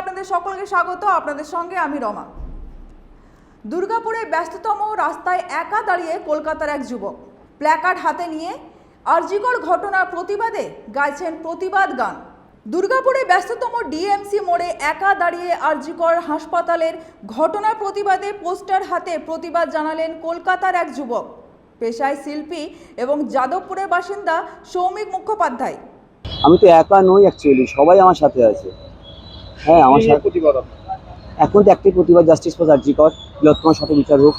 আপনাদের সকলকে স্বাগত। আপনাদের সঙ্গে আমি রমা। দুর্গাপুরে ব্যস্ততম রাস্তায় একা দাঁড়িয়ে কলকাতার এক যুবক প্ল্যাকার্ড হাতে নিয়ে আরজিকর ঘটনার প্রতিবাদে গাইছেন প্রতিবাদ গান। দুর্গাপুরে ব্যস্ততম ডিএমসি মোড়ে একা দাঁড়িয়ে আরজিকর হাসপাতালের ঘটনার প্রতিবাদে পোস্টার হাতে প্রতিবাদ জানালেন কলকাতার এক যুবক। পেশায় শিল্পী এবং যাদবপুরের বাসিন্দা সৌমিক মুখোপাধ্যায়। আমি তো একা নই অ্যাকচুয়ালি সবাই আমার সাথে আছে। হ্যাঁ আমার সাথে এখন তো একটাই প্রতিবাদ জাস্টিস ফর আর্জিকর বৃহত্তম সঠিক বিচার হোক।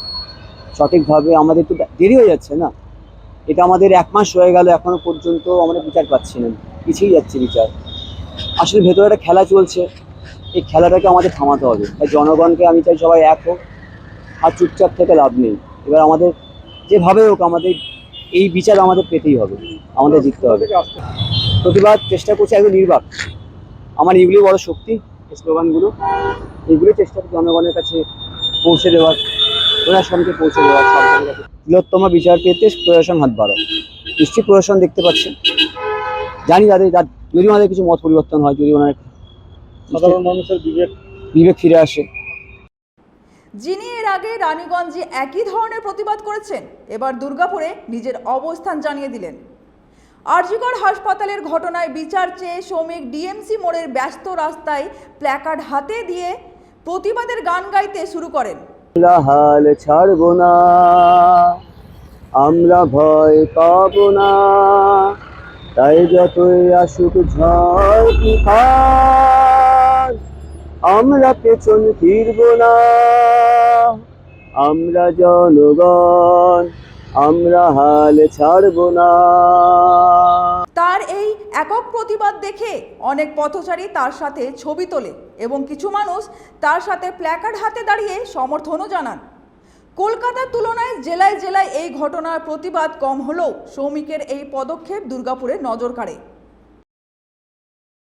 সঠিকভাবে আমাদের তো দেরি হয়ে যাচ্ছে না? এটা আমাদের এক মাস হয়ে গেল এখনও পর্যন্ত আমরা বিচার পাচ্ছি না। পিছিয়ে যাচ্ছে বিচার। আসলে ভেতরে একটা খেলা চলছে। এই খেলাটাকে আমাদের থামাতে হবে। তাই জনগণকে আমি চাই সবাই এক হোক আর চুপচাপ থেকে লাভ নেই। এবার আমাদের যেভাবে হোক আমাদের এই বিচার আমাদের পেতেই হবে। আমাদের জিততে হবে। প্রতিবাদ চেষ্টা করছি একদম নির্বাক। আমার এগুলি বড় শক্তি স্লোগানগুলো। এগুলি চেষ্টা করছি জনগণের কাছে পৌঁছে দেওয়ার প্রশাসনকে পৌঁছে দেওয়ার সরকারের কাছে। বৃহত্তম বিচার পেতে প্রশাসন হাত বাড়ো নিশ্চয়ই প্রশাসন দেখতে পাচ্ছেন জানি তাদের যদি ওনাদের কিছু মত পরিবর্তন হয় যদি ওনার সাধারণ মানুষের বিবেক। বিবেক ফিরে আসে। যিনি এর আগে রানীগঞ্জে একই ধরনের প্রতিবাদ করেছেন এবার দুর্গাপুরে নিজের অবস্থান জানিয়ে দিলেন। আরজিকর হাসপাতালের ঘটনায় বিচার চেয়ে শ্রমিক ডিএমসি মোড়ের ব্যস্ত রাস্তায় প্ল্যাকার্ড হাতে দিয়ে প্রতিবাদের গান গাইতে শুরু করেন। আমরা হাল ছাড়বো না, আমরা ভয় পাবো না। তাই যতই আসুক ঝড় আমরা পেছন ফিরব না। আমরা জনগণ আমরা হাল ছাড়ব না। তার এই একক প্রতিবাদ দেখে অনেক পথচারী তার সাথে ছবি তোলে এবং কিছু মানুষ তার সাথে প্ল্যাকার্ড হাতে দাঁড়িয়ে সমর্থনও জানান। কলকাতার তুলনায় জেলায় জেলায় এই ঘটনার প্রতিবাদ কম হলেও শ্রমিকের এই পদক্ষেপ দুর্গাপুরে নজর কাড়ে।